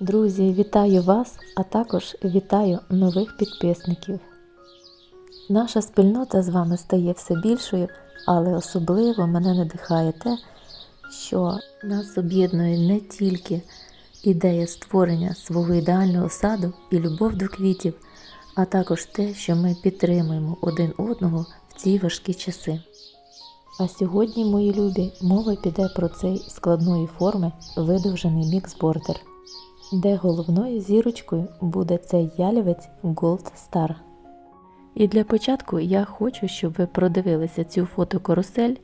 Друзі, вітаю вас, а також вітаю нових підписників. Наша спільнота з вами стає все більшою, але особливо мене надихає те, що нас об'єднує не тільки ідея створення свого ідеального саду і любов до квітів, а також те, що ми підтримуємо один одного в ці важкі часи. А сьогодні, мої любі, мова піде про цей складної форми видовжений міксбордер, де головною зірочкою буде цей ялівець Gold Star. І для початку я хочу, щоб ви продивилися цю фотокарусель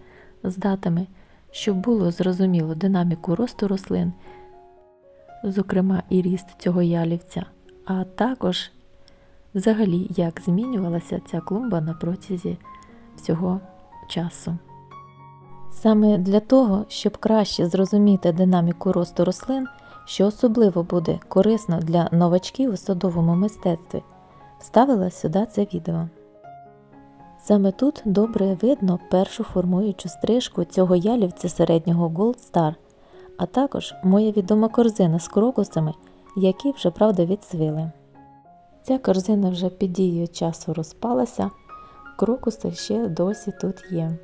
з датами, щоб було зрозуміло динаміку росту рослин, зокрема і ріст цього ялівця, а також взагалі як змінювалася ця клумба на протязі всього часу. Саме для того, щоб краще зрозуміти динаміку росту рослин, що особливо буде корисно для новачків у садовому мистецтві, вставила сюди це відео. Саме тут добре видно першу формуючу стрижку цього ялівця середнього Gold Star, а також моя відома корзина з крокусами, які вже правда відсвили. Ця корзина вже під дією часу розпалася, крокуси ще досі тут є.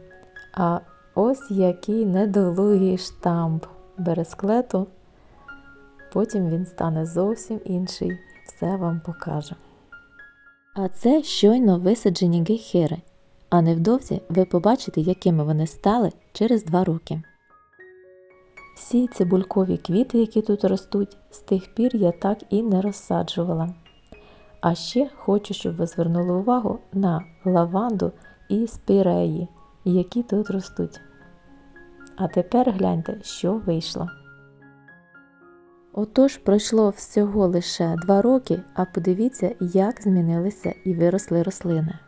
А ось який недолугий штамп бересклету. Потім він стане зовсім інший, все вам покаже. А це щойно висаджені гейхери, а невдовзі ви побачите, якими вони стали через два роки. Всі цибулькові квіти, які тут ростуть, з тих пір я так і не розсаджувала. А ще хочу, щоб ви звернули увагу на лаванду і спіреї, які тут ростуть. А тепер гляньте, що вийшло. Отож пройшло всього лише два роки, а подивіться, як змінилися і виросли рослини.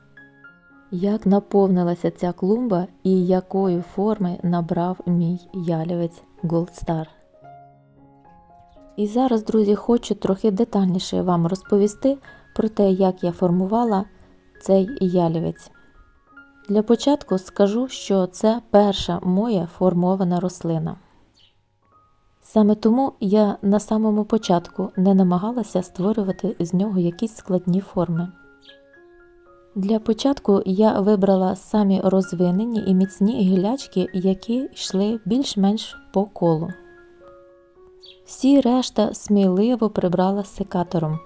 Як наповнилася ця клумба і якої форми набрав мій ялівець Gold Star. І зараз, друзі, хочу трохи детальніше вам розповісти про те, як я формувала цей ялівець. Для початку скажу, що це перша моя формована рослина. Саме тому я на самому початку не намагалася створювати з нього якісь складні форми. Для початку я вибрала самі розвинені і міцні гілячки, які йшли більш-менш по колу. Всі решта сміливо прибрала секатором.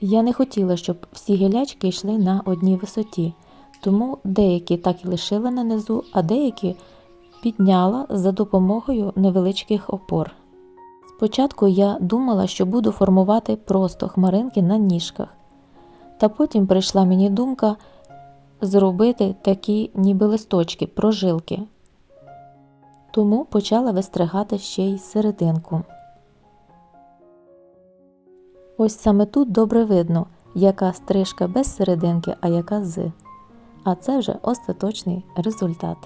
Я не хотіла, щоб всі гілячки йшли на одній висоті, тому деякі так і лишила на низу, а деякі підняла за допомогою невеличких опор. Спочатку я думала, що буду формувати просто хмаринки на ніжках, та потім прийшла мені думка зробити такі ніби листочки, прожилки. Тому почала вистригати ще й серединку. Ось саме тут добре видно, яка стрижка без серединки, а яка з. А це вже остаточний результат.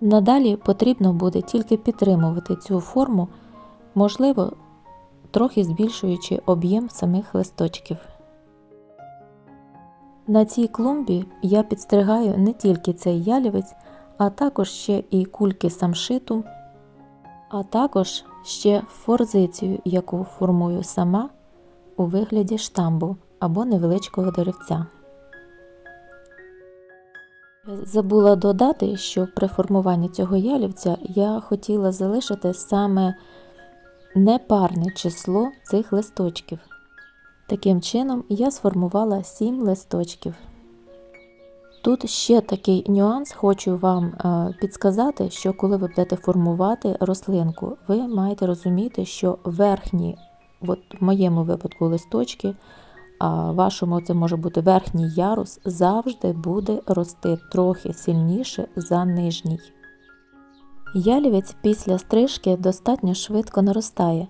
Надалі потрібно буде тільки підтримувати цю форму, можливо, трохи збільшуючи об'єм самих листочків. На цій клумбі я підстригаю не тільки цей ялівець, а також ще і кульки самшиту, а також ще форзицію, яку формую сама у вигляді штамбу або невеличкого деревця. Забула додати, що при формуванні цього ялівця я хотіла залишити саме непарне число цих листочків. Таким чином, я сформувала 7 листочків. Тут ще такий нюанс хочу вам е, підсказати, що коли ви будете формувати рослинку, ви маєте розуміти, що верхні, от в моєму випадку листочки, а вашому це може бути верхній ярус, завжди буде рости трохи сильніше за нижній. Ялівець після стрижки достатньо швидко наростає,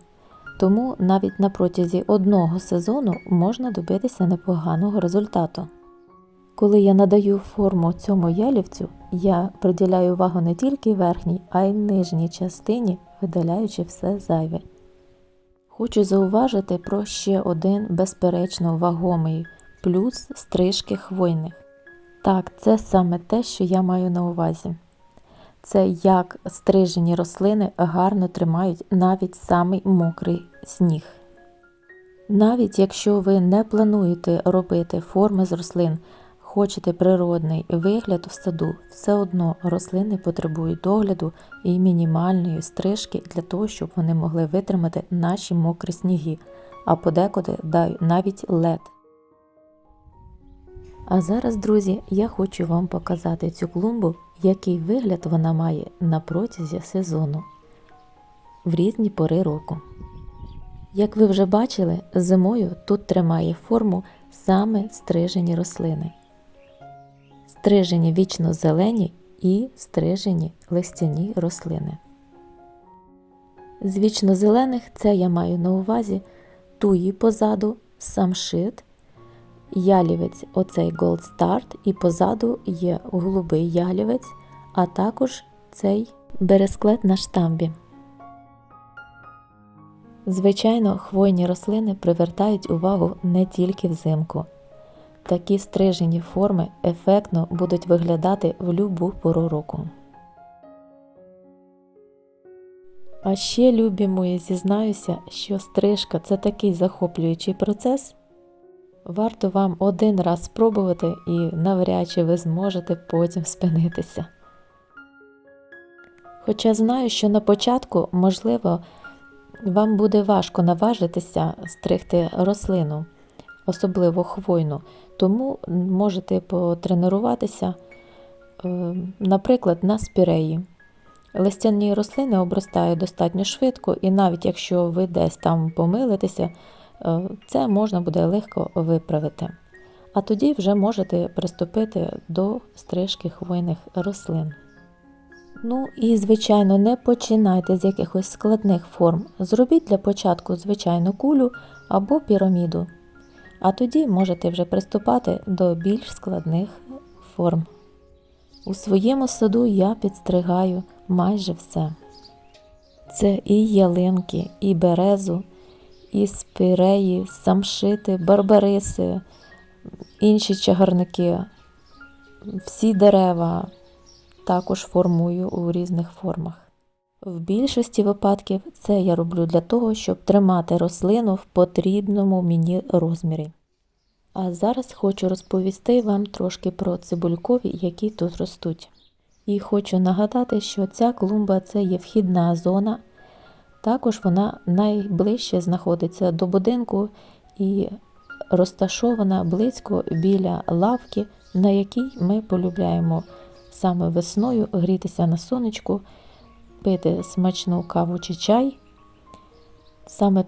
тому навіть на протязі одного сезону можна добитися непоганого результату. Коли я надаю форму цьому ялівцю, я приділяю увагу не тільки верхній, а й нижній частині, видаляючи все зайве. Хочу зауважити про ще один безперечно вагомий плюс стрижки хвойних. Так, це саме те, що я маю на увазі. це як стрижені рослини гарно тримають навіть самий мокрий сніг. Навіть якщо ви не плануєте робити форми з рослин, хочете природний вигляд в саду, все одно рослини потребують догляду і мінімальної стрижки для того, щоб вони могли витримати наші мокрі сніги, а подекуди навіть лед. А зараз, друзі, я хочу вам показати цю клумбу, який вигляд вона має на протязі сезону в різні пори року. Як ви вже бачили, зимою тут тримає форму саме стрижені рослини. Стрижені вічно зелені і стрижені листяні рослини. З вічно зелених це я маю на увазі туї позаду, самшит, ялівець оцей Gold Start і позаду є голубий ялівець, а також цей бересклет на штамбі. Звичайно, хвойні рослини привертають увагу не тільки взимку. Такі стрижені форми ефектно будуть виглядати в любу пору року. А ще, любі мої, зізнаюся, що стрижка це такий захоплюючий процес. Варто вам один раз спробувати і навряд чи ви зможете потім спинитися. Хоча знаю, що на початку, можливо, вам буде важко наважитися стригти рослину, особливо хвойну, тому можете потренуватися, е, наприклад, на спіреї. Листяні рослини обростають достатньо швидко, і навіть якщо ви десь там помилитеся, е, це можна буде легко виправити. А тоді вже можете приступити до стрижки хвойних рослин. Ну і, звичайно, не починайте з якихось складних форм. Зробіть для початку звичайну кулю або піраміду, а тоді можете вже приступати до більш складних форм. У своєму саду я підстригаю майже все. Це і ялинки, і березу, і спиреї, самшити, барбариси, інші чагарники, всі дерева також формую у різних формах. В більшості випадків це я роблю для того, щоб тримати рослину в потрібному мені розмірі. А зараз хочу розповісти вам трошки про цибулькові, які тут ростуть. І хочу нагадати, що ця клумба це є вхідна зона, також вона найближче знаходиться до будинку і розташована близько біля лавки, на якій ми полюбляємо саме весною грітися на сонечку, пити смачну каву чи чай. Саме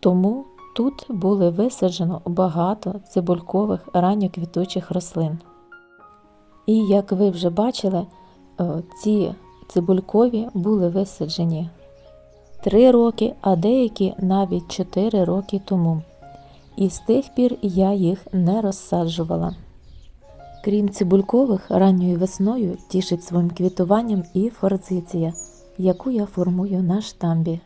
тому тут були висаджено багато цибулькових ранньоквітучих рослин. І як ви вже бачили, е, ці цибулькові були висаджені 3 роки, а деякі навіть 4 роки тому. І з тих пір я їх не розсаджувала. Крім цибулькових, ранньою весною тішить своїм квітуванням і форзиція, яку я формую на штамбі.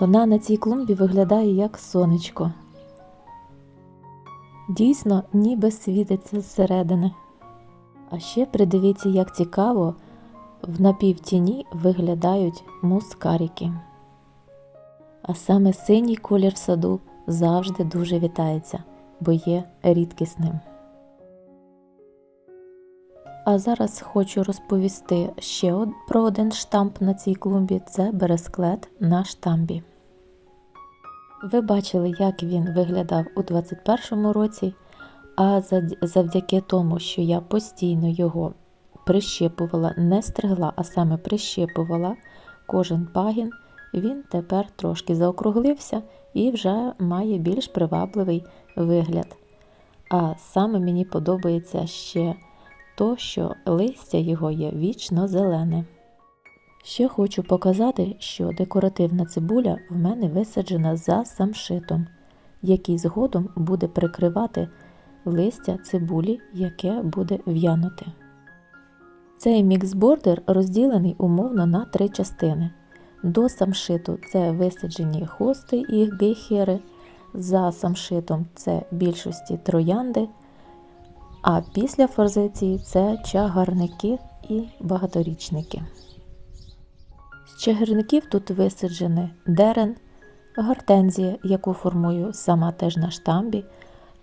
Вона на цій клумбі виглядає як сонечко. Дійсно, ніби світиться зсередини. А ще придивіться, як цікаво в напівтіні виглядають мускаріки. А саме синій колір в саду завжди дуже вітається, бо є рідкісним. А зараз хочу розповісти ще про один штамп на цій клумбі це бересклет на штамбі. Ви бачили, як він виглядав у 2021 році, а завдяки тому, що я постійно його прищепувала, не стригла, а саме прищепувала кожен пагін, він тепер трошки заокруглився і вже має більш привабливий вигляд. А саме мені подобається ще то, що листя його є вічно зелене. Ще хочу показати, що декоративна цибуля в мене висаджена за самшитом, який згодом буде прикривати листя цибулі, яке буде в'янути. Цей міксбордер розділений умовно на три частини. До самшиту це висаджені хости і гейхери, за самшитом це більшості троянди, а після форзиції це чагарники і багаторічники. З чагарників тут висаджені дерен, гортензія, яку формую сама теж на штамбі,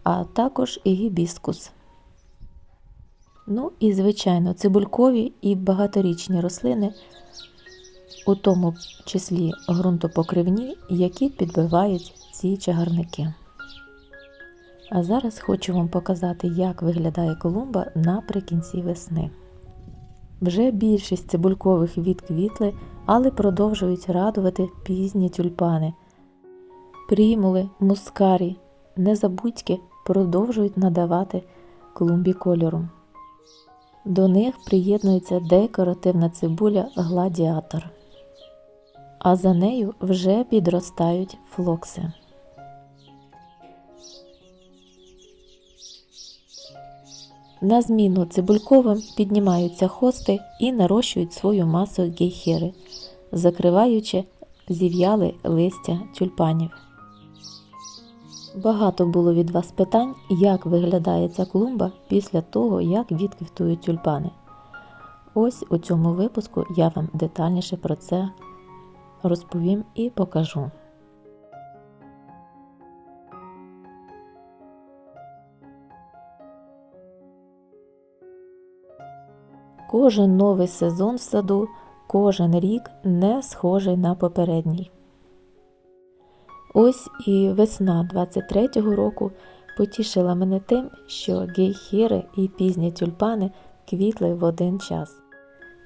а також і гібіскус. Ну і, звичайно, цибулькові і багаторічні рослини, у тому числі ґрунтопокривні, які підбивають ці чагарники. А зараз хочу вам показати, як виглядає колумба наприкінці весни. Вже більшість цибулькових відквітли, але продовжують радувати пізні тюльпани. Прімули, мускарі, незабудьки продовжують надавати клумбі кольору. До них приєднується декоративна цибуля гладіатор, а за нею вже підростають флокси. На зміну цибульковим піднімаються хости і нарощують свою масу гейхери, закриваючи зів'яли листя тюльпанів. Багато було від вас питань, як виглядає ця клумба після того, як відквітують тюльпани. Ось у цьому випуску я вам детальніше про це розповім і покажу. Кожен новий сезон в саду, кожен рік не схожий на попередній. Ось і весна 23-го року потішила мене тим, що гейхери і пізні тюльпани квітли в один час.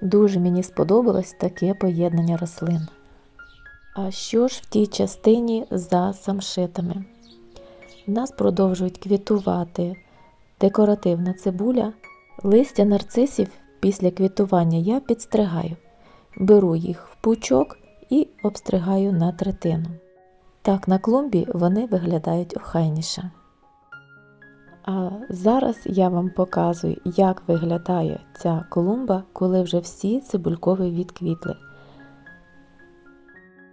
Дуже мені сподобалось таке поєднання рослин. А що ж в тій частині за самшитами? Нас продовжують квітувати декоративна цибуля, листя нарцисів після квітування я підстригаю, беру їх в пучок і обстригаю на третину. Так на клумбі вони виглядають охайніше. А зараз я вам показую, як виглядає ця клумба, коли вже всі цибулькові відквітли.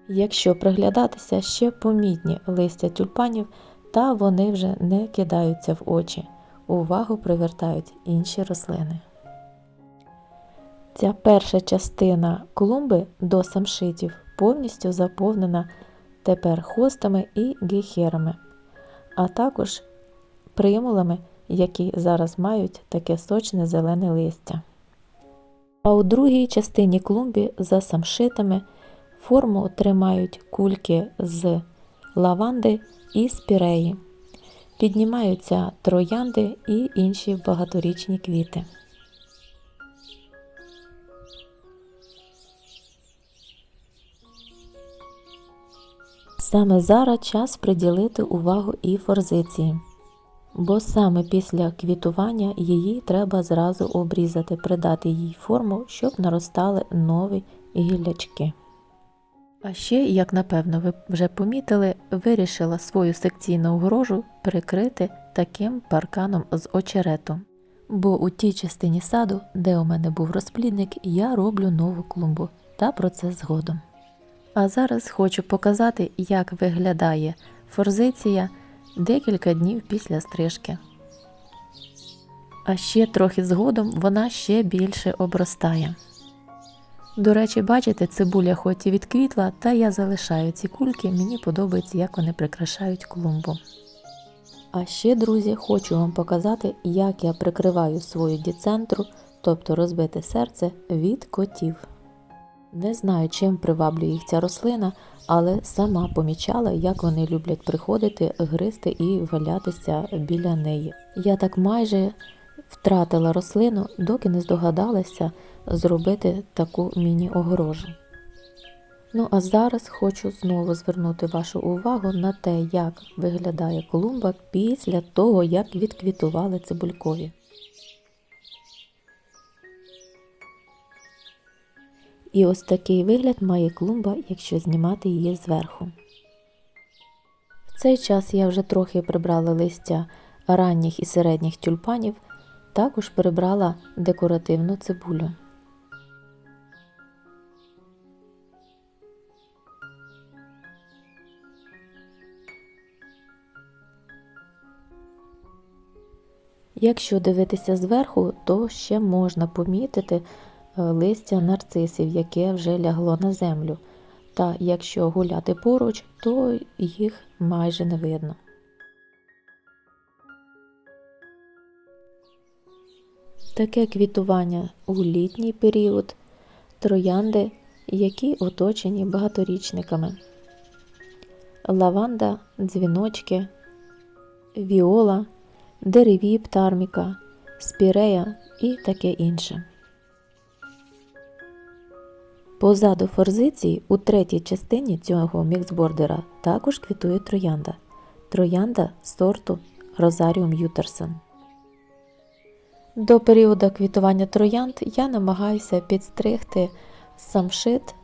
Якщо приглядатися, ще помітні листя тюльпанів, та вони вже не кидаються в очі. Увагу привертають інші рослини. Ця перша частина клумби до самшитів повністю заповнена тепер хостами і гейхерами, а також примулами, які зараз мають таке сочне зелене листя. А у другій частині клумбі за самшитами форму отримають кульки з лаванди і спіреї. Піднімаються троянди і інші багаторічні квіти. Саме зараз час приділити увагу і форзиції, бо саме після квітування її треба зразу обрізати, придати їй форму, щоб наростали нові гіллячки. А ще, як напевно, ви вже помітили, вирішила свою секційну огорожу перекрити таким парканом з очерету. Бо у тій частині саду, де у мене був розплідник, я роблю нову клумбу, та про це згодом. А зараз хочу показати, як виглядає форзиція декілька днів після стрижки. А ще трохи згодом вона ще більше обростає. До речі, бачите, цибуля хоч і відквітла, та я залишаю ці кульки, мені подобається, як вони прикрашають клумбу. А ще, друзі, хочу вам показати, як я прикриваю свою діцентру, тобто розбите серце від котів. Не знаю, чим приваблює їх ця рослина, але сама помічала, як вони люблять приходити, гризти і валятися біля неї. Я так майже втратила рослину, доки не здогадалася зробити таку міні-огорожу. Ну, а зараз хочу знову звернути вашу увагу на те, як виглядає клумба після того, як відквітували цибулькові. І ось такий вигляд має клумба, якщо знімати її зверху. В цей час я вже трохи прибрала листя ранніх і середніх тюльпанів, також прибрала декоративну цибулю. Якщо дивитися зверху, то ще можна помітити листя нарцисів, яке вже лягло на землю. Та якщо гуляти поруч, то їх майже не видно. Таке квітування у літній період, троянди, які оточені багаторічниками, лаванда, дзвіночки, віола, дереві птарміка, спірея і таке інше. Позаду форзиції у третій частині цього міксбордера також квітує троянда. Троянда сорту Розаріум Ютерсон. До періоду квітування троянд я намагаюся підстригти самшит,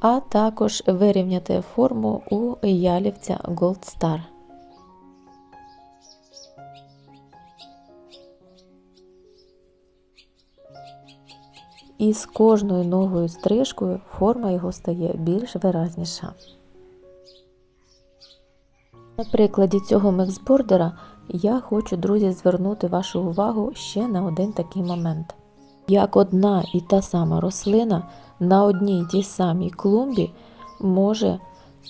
а також вирівняти форму у ялівця Gold Star. І з кожною новою стрижкою форма його стає більш виразніша. На прикладі цього міксбордера я хочу, друзі, звернути вашу увагу ще на один такий момент. Як одна і та сама рослина на одній й тій самій клумбі може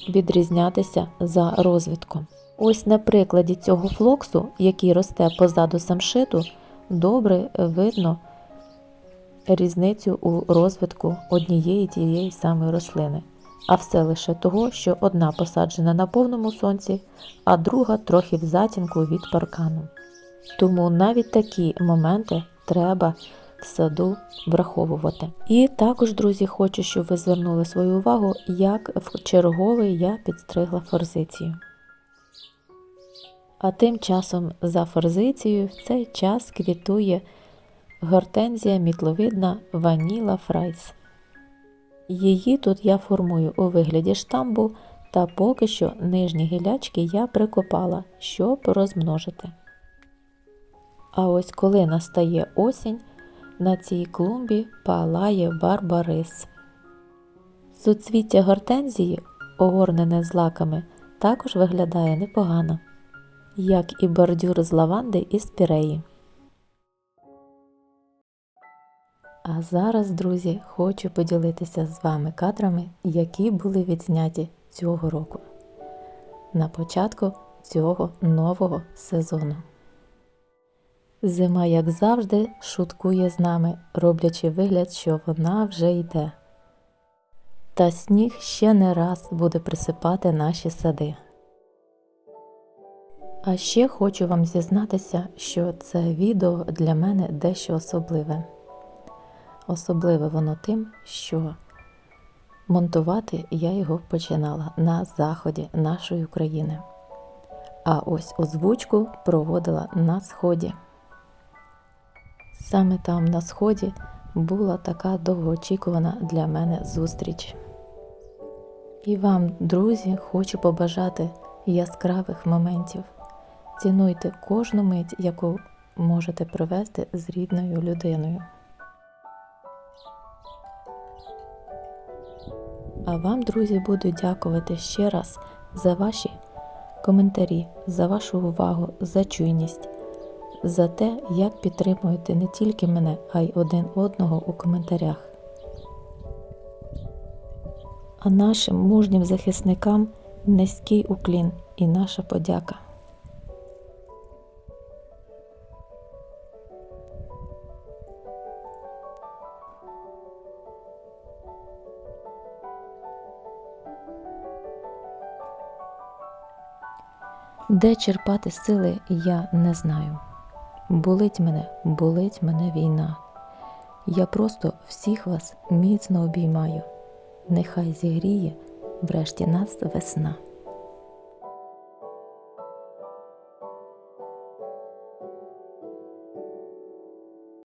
відрізнятися за розвитком. Ось на прикладі цього флоксу, який росте позаду самшиту, добре видно різницю у розвитку однієї тієї самої рослини, а все лише того, що одна посаджена на повному сонці, а друга трохи в затінку від паркану. Тому навіть такі моменти треба в саду враховувати. І також, друзі, хочу, щоб ви звернули свою увагу, як в черговий я підстригла форзицію. А тим часом за форзицією в цей час квітує гортензія мітловидна Ваніла Фрайс. Її тут я формую у вигляді штамбу, та поки що нижні гілячки я прикопала, щоб розмножити. А ось коли настає осінь, на цій клумбі палає барбарис. Суцвіття гортензії, огорнене злаками, також виглядає непогано, як і бордюр з лаванди і спіреї. А зараз, друзі, хочу поділитися з вами кадрами, які були відзняті цього року на початку цього нового сезону. Зима, як завжди, шуткує з нами, роблячи вигляд, що вона вже йде. Та сніг ще не раз буде присипати наші сади. А ще хочу вам зізнатися, що це відео для мене дещо особливе. Особливе воно тим, що монтувати я його починала на заході нашої України. А ось озвучку проводила на сході. Саме там на сході була така довгоочікувана для мене зустріч. І вам, друзі, хочу побажати яскравих моментів. Цінуйте кожну мить, яку можете провести з рідною людиною. А вам, друзі, буду дякувати ще раз за ваші коментарі, за вашу увагу, за чуйність, за те, як підтримуєте не тільки мене, а й один одного у коментарях. А нашим мужнім захисникам низький уклін і наша подяка. Де черпати сили, я не знаю. Болить мене, болить мене війна. Я просто всіх вас міцно обіймаю. Нехай зігріє врешті нас весна.